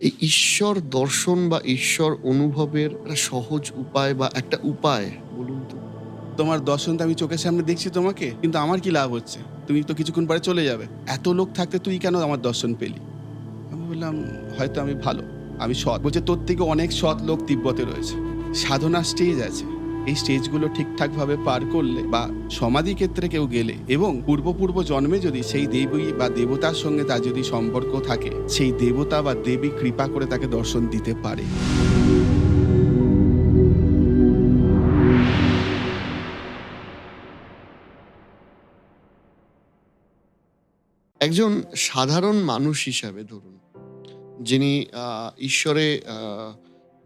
এই ঈশ্বর দর্শন বা ঈশ্বর অনুভবের একটা সহজ উপায় বা একটা উপায়, বলুন তো। তোমার দর্শন তো আমি চোখের সামনে দেখছি তোমাকে, কিন্তু আমার কি লাভ হচ্ছে? তুমি তো কিছুক্ষণ পরে চলে যাবে। এত লোক থাকতে তুই কেন আমার দর্শন পেলি? আমি বললাম, হয়তো আমি ভালো। আমি সৎ। বলছে, তোর থেকে অনেক সৎ লোক তিব্বতে রয়েছে। সাধনা স্টেজ আছে। এই স্টেজগুলো ঠিকঠাকভাবে পার করলে বা সমাধি ক্ষেত্রে কেউ গেলে এবং পূর্বপূর্ব জন্মে যদি সেই দেবী বা দেবতার সঙ্গে তার যদি সম্পর্ক থাকে, সেই দেবতা বা দেবী কৃপা করে তাকে দর্শন দিতে পারে। একজন সাধারণ মানুষ হিসাবে ধরুন, যিনি ঈশ্বরে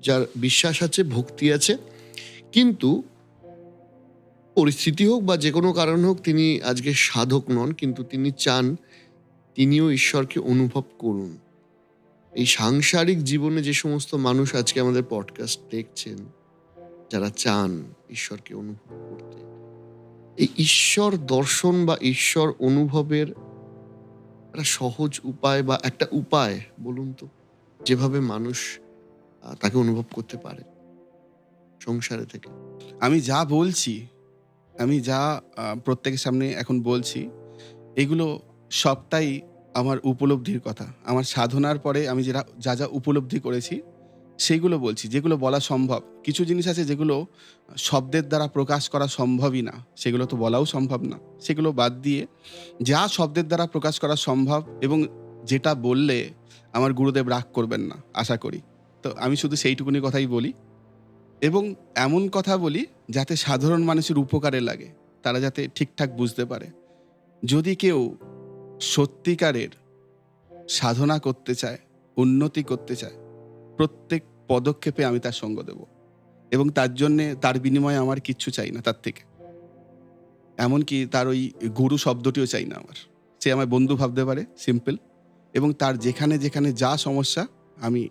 যার বিশ্বাস আছে, ভক্তি আছে কিন্তু পরিস্থিতি হোক বা যে কোনো কারণ হোক, তিনি আজকে সাধক নন, কিন্তু তিনি চান তিনিও ঈশ্বরকে অনুভব করুন। এই সাংসারিক জীবনে যে সমস্ত মানুষ আজকে আমাদের পডকাস্ট দেখছেন, যারা চান ঈশ্বরকে অনুভব করতে, এই ঈশ্বর দর্শন বা ঈশ্বর অনুভবের একটা সহজ উপায় বা একটা উপায় বলুন তো, যেভাবে মানুষ তাকে অনুভব করতে পারে। সংসারে থেকে। আমি যা বলছি, আমি যা প্রত্যেকের সামনে এখন বলছি, এগুলো সবটাই আমার উপলব্ধির কথা। আমার সাধনার পরে আমি যেটা, যা যা উপলব্ধি করেছি সেইগুলো বলছি। যেগুলো বলা সম্ভব। কিছু জিনিস আছে যেগুলো শব্দের দ্বারা প্রকাশ করা সম্ভবই না। সেগুলো তো বলাও সম্ভব না। সেগুলো বাদ দিয়ে যা শব্দের দ্বারা প্রকাশ করা সম্ভব এবং যেটা বললে আমার গুরুদেব রাগ করবেন না, আশা করি। তো আমি শুধু সেইটুকুনি কথাই বলি। এবং এমন কথা বলি যাতে সাধারণ মানুষের উপকারে লাগে, তারা যাতে ঠিকঠাক বুঝতে পারে। যদি কেউ সত্যিকারের সাধনা করতে চায়, উন্নতি করতে চায়, প্রত্যেক পদক্ষেপে আমি তার সঙ্গ দেব এবং তার জন্যে তার বিনিময়ে আমার কিচ্ছু চাই না তার থেকে। এমনকি তার ওই গুরু শব্দটিও চাই না আমার। সে আমার বন্ধু ভাবতে পারে সিম্পল এবং তার যেখানে যেখানে যা সমস্যা আমি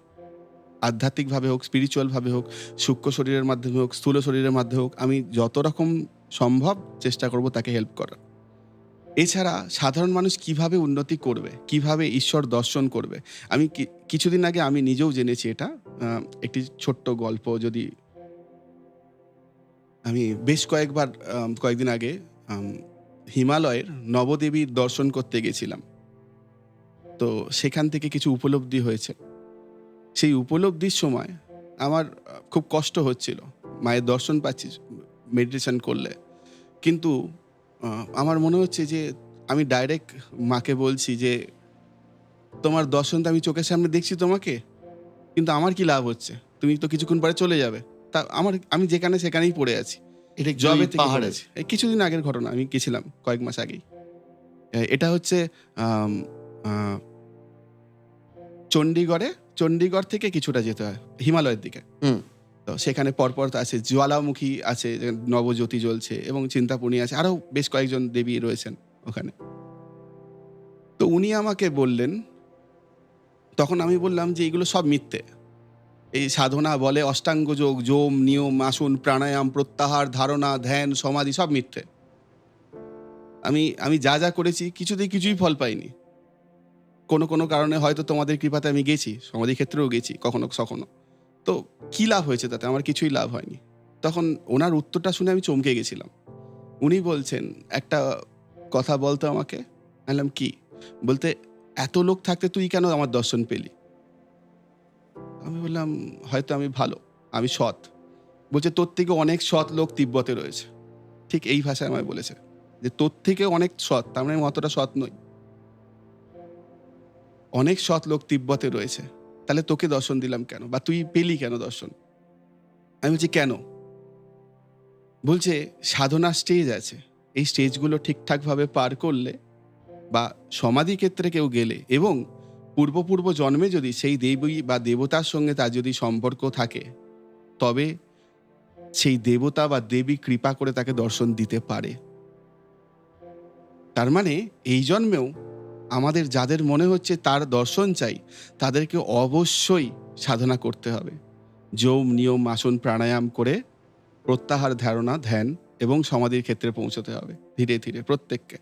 আধ্যাত্মিকভাবে হোক স্পিরিচুয়ালভাবে হোক, সূক্ষ্ম শরীরের মাধ্যমে হোক, স্থূল শরীরের মাধ্যমে হোক, আমি যত রকম সম্ভব চেষ্টা করব তাকে হেল্প করার। এছাড়া সাধারণ মানুষ কীভাবে উন্নতি করবে, কীভাবে ঈশ্বর দর্শন করবে, আমি কিছুদিন আগে আমি নিজেও জেনেছি এটা একটি ছোট্ট গল্প যদি আমি বেশ কয়েকবার কয়েকদিন আগে হিমালয়ের নবদেবীর দর্শন করতে গেছিলাম। তো সেখান থেকে কিছু উপলব্ধি হয়েছে। সেই উপলব্ধির সময় আমার খুব কষ্ট হচ্ছিল। মায়ের দর্শন পাচ্ছি মেডিটেশন করলে। কিন্তু আমার মনে হচ্ছে যে আমি ডাইরেক্ট মাকে বলছি যে তোমার দর্শন তো আমি চোখের সামনে দেখছি তোমাকে কিন্তু আমার কি লাভ হচ্ছে? তুমি তো কিছুক্ষণ পরে চলে যাবে। তা আমার আমি যেখানে সেখানেই পড়ে আছি। এটা জবে পাহাড়ে? কিছুদিন আগের ঘটনা আমি গেছিলাম কয়েক মাস আগেই। এটা হচ্ছে চণ্ডীগড়ে চণ্ডীগড় থেকে কিছুটা যেতে হয় হিমালয়ের দিকে। হুম। তো সেখানে পরপর আছে জ্বালামুখী আছে নবজ্যোতি জ্বলছে এবং চিন্তাপুর্ণী আছে আরও বেশ কয়েকজন দেবী রয়েছেন ওখানে। তো উনি আমাকে বললেন তখন আমি বললাম যে এগুলো সব মিথ্যে। এই সাধনা বলে অষ্টাঙ্গ যোগ যোম নিয়ম আসন প্রাণায়াম প্রত্যাহার ধারণা ধ্যান সমাধি সব মিথ্যে। আমি আমি যা যা করেছি কিছুতেই কিছুই ফল পাইনি। কোনো কোনো কারণে হয়তো তোমাদের কৃপাতে আমি গেছি সমাধি ক্ষেত্রেও গেছি, কখনো কখনো তো কি লাভ হয়েছে তাতে? আমার কিছুই লাভ হয়নি। তখন ওনার উত্তরটা শুনে আমি চমকে গেছিলাম। উনি বলছেন, একটা কথা বলতো আমাকে। বললাম, কি? বলতে, এত লোক থাকতে তুই কেন আমার দর্শন পেলি? আমি বললাম, হয়তো আমি ভালো, আমি সৎ। বলছে, তোর থেকে অনেক সৎ লোক তিব্বতে রয়েছে। ঠিক এই ভাষায় আমায় বলেছে। যে, তোর থেকে অনেক সৎ, তার মানে আমি অতটা সৎ নই। অনেক সৎ লোক তিব্বতে রয়েছে। তাহলে তোকে দর্শন দিলাম কেন? বা তুই পেলি কেন দর্শন? আমি বলছি, কেন? বলছে, সাধনা স্টেজ আছে। এই স্টেজগুলো ঠিকঠাকভাবে পার করলে বা সমাধি ক্ষেত্রে কেউ গেলে এবং পূর্বপূর্ব জন্মে যদি সেই দেবী বা দেবতার সঙ্গে তার যদি সম্পর্ক থাকে, তবে সেই দেবতা বা দেবী কৃপা করে তাকে দর্শন দিতে পারে। তার মানে এই জন্মেও আমাদের যাদের মনে হচ্ছে তার দর্শন চাই, তাদেরকে অবশ্যই সাধনা করতে হবে। যৌম নিয়ম, আসন, প্রাণায়াম করে প্রত্যাহার ধারণা, ধ্যান এবং সমাধির ক্ষেত্রে পৌঁছতে হবে ধীরে ধীরে প্রত্যেককে।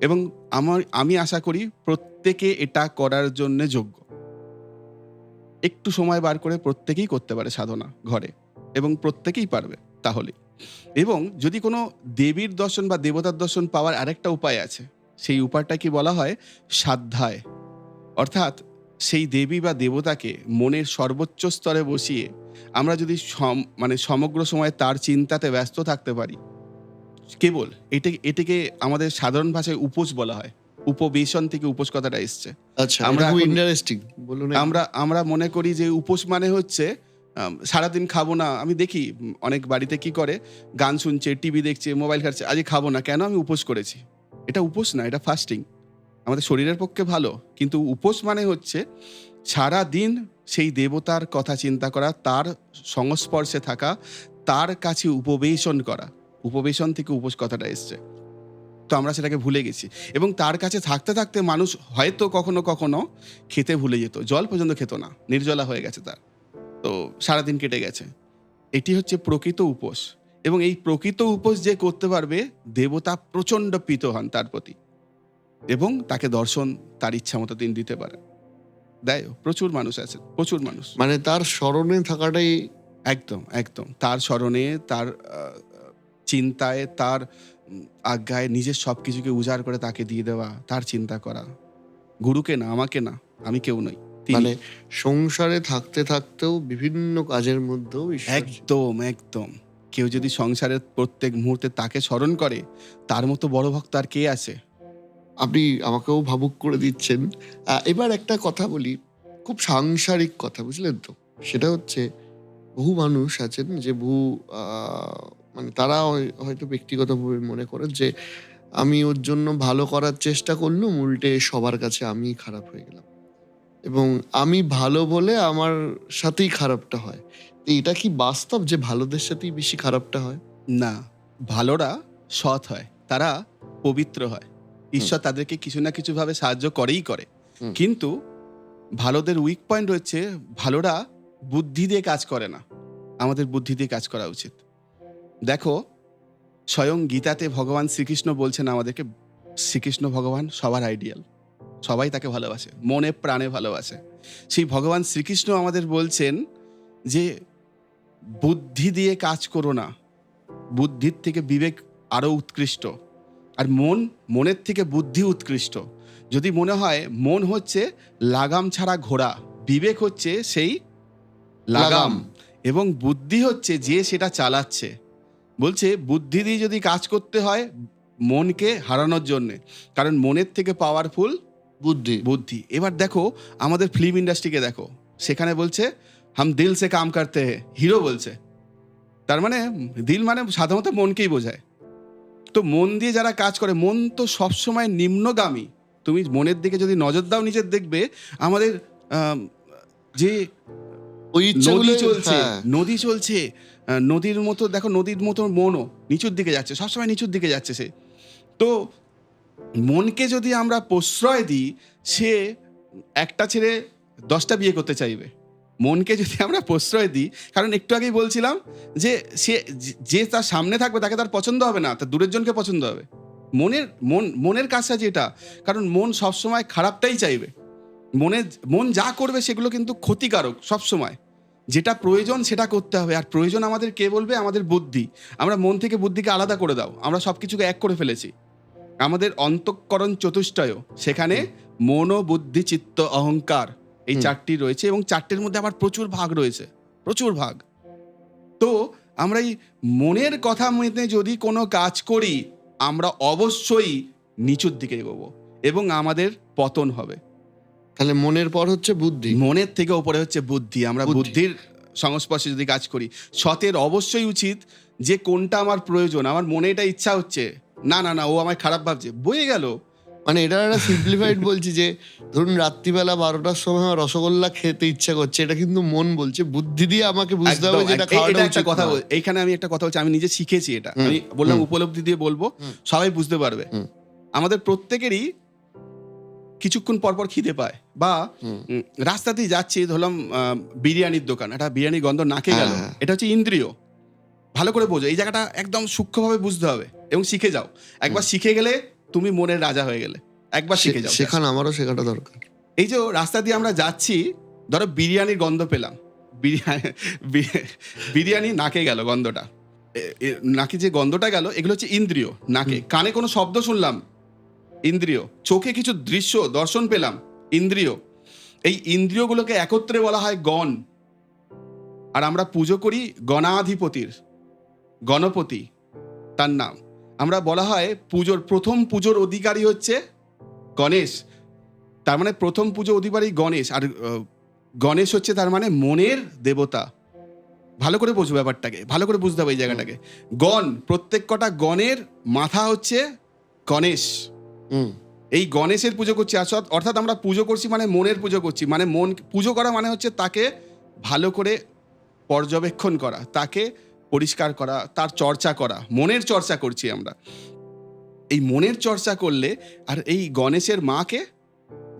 এবং আমার, আমি আশা করি প্রত্যেকে এটা করার জন্য যোগ্য। একটু সময় বার করে প্রত্যেকেই করতে পারে সাধনা ঘরে এবং প্রত্যেকেই পারবে তাহলে এবং যদি কোনো দেবীর দর্শন বা দেবতার দর্শন পাওয়ার আরেকটা উপায় আছে সেই উপায়টা কি বলা হয় সাধ্যায়। অর্থাৎ সেই দেবী বা দেবতাকে মনের সর্বোচ্চ স্তরে বসিয়ে আমরা যদি সম- মানে সমগ্র সময় তার চিন্তাতে ব্যস্ত থাকতে পারি কেবল এটাকে এটাকে আমাদের সাধারণ ভাষায় উপোস বলা হয়। উপবেশন থেকে উপোস কথাটা এসছে। আচ্ছা আমরা ইন্টারেস্টিং বলুন আমরা আমরা মনে করি যে উপোস মানে হচ্ছে সারাদিন খাব না। আমি দেখি অনেক বাড়িতে কি করে গান শুনছে টিভি দেখছে মোবাইল খাচ্ছে আজ খাব না কেন আমি উপোস করেছি? এটা উপোস না, এটা ফাস্টিং আমাদের শরীরের পক্ষে ভালো, কিন্তু উপোস মানে হচ্ছে সারা দিন সেই দেবতার কথা চিন্তা করা, তার সংস্পর্শে থাকা, তার কাছে উপবেশন করা। উপবেশন থেকে উপোস কথাটা এসছে। তো আমরা সেটাকে ভুলে গেছি। এবং তার কাছে থাকতে থাকতে মানুষ হয়তো কখনো কখনো খেতে ভুলে যেত। জল পর্যন্ত খেত না, নির্জলা হয়ে গেছে তার। তো সারাদিন কেটে গেছে। এটি হচ্ছে প্রকৃত উপোস। এবং এই প্রকৃত উপোস যে করতে পারবে দেবতা প্রচণ্ড প্রীত হন তার প্রতি এবং তাকে দর্শন তার ইচ্ছা মতো দিন দিতে পারে দেয় প্রচুর মানুষ আছে প্রচুর মানুষ। মানে তার স্মরণে থাকাটাই একদম একদম। তার স্মরণে তার চিন্তায় তার আজ্ঞায় নিজের সব কিছুকে উজাড় করে তাকে দিয়ে দেওয়া তার চিন্তা করা। গুরুকে না আমাকে না আমি কেউ নই তিনি। মানে সংসারে থাকতে থাকতেও বিভিন্ন কাজের মধ্যেও একদম একদম। কেউ যদি সংসারের প্রত্যেক মুহূর্তে তাকে স্মরণ করে, তার মতো বড় ভক্ত আর কে আছে? আপনি আমাকেও ভাবুক করে দিচ্ছেন। এবার একটা কথা বলি, খুব সাংসারিক কথা, বুঝলেন তো? সেটা হচ্ছে, বহু মানুষ আছেন যে বহু মানে তারা হয়- হয়তো ব্যক্তিগতভাবে মনে করেন যে, আমি ওর জন্য ভালো করার চেষ্টা করলাম, উল্টে সবার কাছে আমি খারাপ হয়ে গেলাম। এবং আমি ভালো বলে আমার সাথেই খারাপটা হয়। এটা কি বাস্তব যে ভালোদের সাথেই বেশি খারাপটা হয়? না ভালোরা সৎ হয় তারা পবিত্র হয়। ঈশ্বর তাদেরকে কিছু না কিছু ভাবে সাহায্য করেই করে। কিন্তু ভালোদের উইক পয়েন্ট হচ্ছে ভালোরা বুদ্ধি দিয়ে কাজ করে না। আমাদের বুদ্ধি দিয়ে কাজ করা উচিত। দেখো স্বয়ং গীতাতে ভগবান শ্রীকৃষ্ণ বলছেন আমাদেরকে শ্রীকৃষ্ণ ভগবান সবার আইডিয়াল সবাই তাকে ভালোবাসে মনে প্রাণে ভালোবাসে। সেই ভগবান শ্রীকৃষ্ণ আমাদের বলছেন যে বুদ্ধি দিয়ে কাজ করো না। বুদ্ধির থেকে বিবেক আরও উৎকৃষ্ট। আর মন মনের থেকে বুদ্ধি উৎকৃষ্ট। যদি মনে হয় মন হচ্ছে লাগাম ছাড়া ঘোড়া বিবেক হচ্ছে সেই লাগাম। এবং বুদ্ধি হচ্ছে যে সেটা চালাচ্ছে। বলছে বুদ্ধি দিয়ে যদি কাজ করতে হয় মনকে হারানোর জন্যে কারণ মনের থেকে পাওয়ারফুল বুদ্ধি। বুদ্ধি। এবার দেখো আমাদের ফিল্ম ইন্ডাস্ট্রিকে দেখো। সেখানে বলছে হাম দিল সে কাম করতে হে হিরো বলছে তার মানে দিল মানে সাধারণত মনকেই বোঝায় তো মন দিয়ে যারা কাজ করে মন তো সবসময় নিম্নগামী তুমি মনের দিকে যদি নজর দাও নিজের দেখবে আমাদের যে নদী চলছে নদী চলছে নদীর মতো দেখো নদীর মতো মনও নিচুর দিকে যাচ্ছে সবসময় নিচুর দিকে যাচ্ছে সে তো মনকে যদি আমরা প্রশ্রয় দিই সে একটা ছেড়ে দশটা বিয়ে করতে চাইবে। মনকে যদি আমরা প্রশ্রয় দিই, কারণ একটু আগেই বলছিলাম যে সে যে- তার সামনে থাকবে তাকে তার পছন্দ হবে না, তার দূরের জনকে পছন্দ হবে। মনের, মন, মনের কাজটা যেটা, কারণ মন সবসময় খারাপটাই চাইবে। মনে মন যা করবে সেগুলো কিন্তু ক্ষতিকারক সবসময়। যেটা প্রয়োজন সেটা করতে হবে, আর প্রয়োজন আমাদের কে বলবে? আমাদের বুদ্ধি। আমরা মন থেকে বুদ্ধিকে আলাদা করে দাও, আমরা সব কিছুকে এক করে ফেলেছি। আমাদের অন্তঃকরণ চতুষ্টয়, সেখানে মনো বুদ্ধি, চিত্ত, অহংকার। এই চারটি রয়েছে এবং চারটির মধ্যে আবার প্রচুর ভাগ রয়েছে। প্রচুর ভাগ। তো আমরা এই মনের কথা মেনে যদি কোনো কাজ করি আমরা অবশ্যই নিচুর দিকে এগোবো এবং আমাদের পতন হবে। তাহলে মনের পর হচ্ছে বুদ্ধি। মনের থেকে ওপরে হচ্ছে বুদ্ধি। আমরা বুদ্ধির সংস্পর্শে যদি কাজ করি সতের অবশ্যই উচিত যে কোনটা আমার প্রয়োজন আমার মনে এটা ইচ্ছা হচ্ছে না না না ও আমায় খারাপ ভাবছে বয়ে গেল। মানে এটা একটা সিম্পলিফাইড বলছি যে ধরুন রাত্রিবেলা বারোটার সময় আমার রসগোল্লা খেতে ইচ্ছা করছে এটা কিন্তু মন বলছে বুদ্ধি দিয়ে আমাকে বুঝতে হবে যেটা খাওয়াটা একটা কথা বল- এইখানে আমি একটা কথা বলছি আমি নিজে শিখেছি এটা। আমি বললাম উপলব্ধি দিয়ে বলব সবাই বুঝতে পারবে। আমাদের প্রত্যেকেরই কিছুক্ষণ পর পর খিদে পায় বা রাস্তাতেই যাচ্ছি ধরলাম বিরিয়ানির দোকান একটা বিরিয়ানির গন্ধ নাকে গেল হ্যাঁ। এটা হচ্ছে ইন্দ্রিয়। ভালো করে বোঝো এই জায়গাটা একদম সূক্ষ্মভাবে বুঝতে হবে এবং শিখে যাও। একবার শিখে গেলে তুমি মনের রাজা হয়ে গেলে। একবার শিখে যাও। সেখানে আমারও শেখাটা দরকার। এই যে রাস্তা দিয়ে আমরা যাচ্ছি ধরো বিরিয়ানির গন্ধ পেলাম। বিরিয়ানি বিরিয়ানি নাকে গেল গন্ধটা। নাকে যে গন্ধটা গেল এগুলো হচ্ছে ইন্দ্রিয় নাকে। কানে কোনো শব্দ শুনলাম ইন্দ্রিয়। চোখে কিছু দৃশ্য দর্শন পেলাম ইন্দ্রিয়। এই ইন্দ্রিয়গুলোকে একত্রে বলা হয় গণ। আর আমরা পুজো করি গণাধিপতির গণপতি তার নাম। আমরা বলা হয় পুজোর প্রথম পুজোর অধিকারী হচ্ছে গণেশ। তার মানে প্রথম পুজো অধিকারী গণেশ আর গণেশ হচ্ছে তার মানে মনের দেবতা। ভালো করে বুঝব ব্যাপারটাকে ভালো করে বুঝতে হবে এই জায়গাটাকে। গণ প্রত্যেক কটা গণের মাথা হচ্ছে গণেশ। হুম। এই গণেশের পুজো করছি অর্থাৎ অর্থাৎ আমরা পুজো করছি মানে মনের পুজো করছি মানে মন পুজো করা মানে হচ্ছে তাকে ভালো করে পর্যবেক্ষণ করা তাকে পরিষ্কার করা তার চর্চা করা মনের চর্চা করছি আমরা। এই মনের চর্চা করলে আর এই গণেশের মাকে?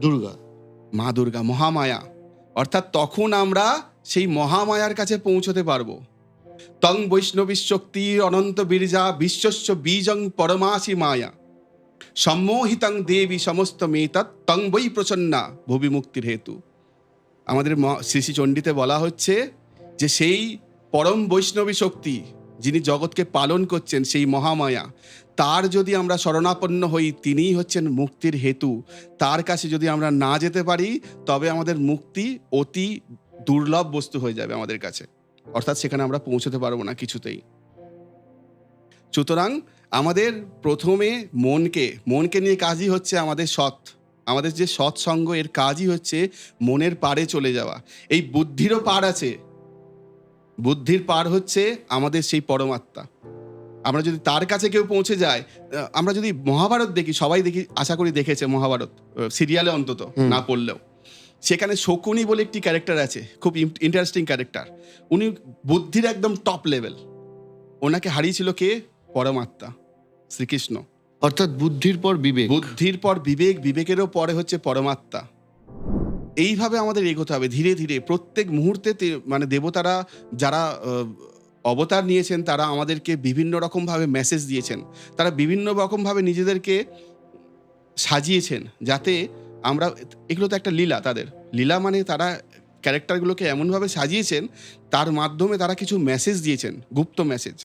দুর্গা। মা দুর্গা মহামায়া। অর্থাৎ তখন আমরা সেই মহামায়ার কাছে পৌঁছতে পারব। তং বৈষ্ণবী শক্তি অনন্ত বীর্যা বিশ্বস্য বীজং পরমাসি মায়া। সম্মোহিতং দেবী সমস্ত মেতৎ তং বৈ প্রচন্না ভুবি মুক্তির হেতু। আমাদের ম- শ্রী শ্রী চণ্ডীতে বলা হচ্ছে যে সেই পরম বৈষ্ণবী শক্তি যিনি জগৎকে পালন করছেন সেই মহামায়া, তার যদি আমরা শরণাপন্ন হই, তিনিই হচ্ছেন মুক্তির হেতু। তার কাছে যদি আমরা না যেতে পারি, তবে আমাদের মুক্তি অতি দুর্লভ বস্তু হয়ে যাবে আমাদের কাছে। অর্থাৎ সেখানে আমরা পৌঁছতে পারব না কিছুতেই। সুতরাং আমাদের প্রথমে মনকে মনকে নিয়ে কাজই হচ্ছে আমাদের সৎ। আমাদের যে সৎসঙ্গ, এর কাজই হচ্ছে মনের পারে চলে যাওয়া। এই বুদ্ধিরও পার আছে। বুদ্ধির পার হচ্ছে আমাদের সেই পরমাত্মা। আমরা যদি তার কাছে কেউ পৌঁছে যায় আমরা যদি মহাভারত দেখি সবাই দেখি আশা করি দেখেছে মহাভারত সিরিয়ালে অন্তত না পড়লেও। সেখানে শকুনি বলে একটি ক্যারেক্টার আছে খুব ইন্টারেস্টিং ক্যারেক্টার উনি বুদ্ধির একদম টপ লেভেল ওনাকে হারিয়েছিল কে? পরমাত্মা শ্রীকৃষ্ণ। অর্থাৎ বুদ্ধির পর বিবেক। বুদ্ধির পর বিবেক বিবেকেরও পরে হচ্ছে পরমাত্মা। এইভাবে আমাদের এগোতে হবে। ধীরে ধীরে প্রত্যেক মুহূর্তে মানে দেবতারা যারা অবতার নিয়েছেন, তারা আমাদেরকে বিভিন্ন রকমভাবে মেসেজ দিয়েছেন। তারা বিভিন্ন রকমভাবে নিজেদেরকে সাজিয়েছেন যাতে আমরা, এগুলো তো একটা লীলা তাদের। লীলা মানে তারা ক্যারেক্টারগুলোকে এমনভাবে সাজিয়েছেন, তার মাধ্যমে তারা কিছু মেসেজ দিয়েছেন, গুপ্ত মেসেজ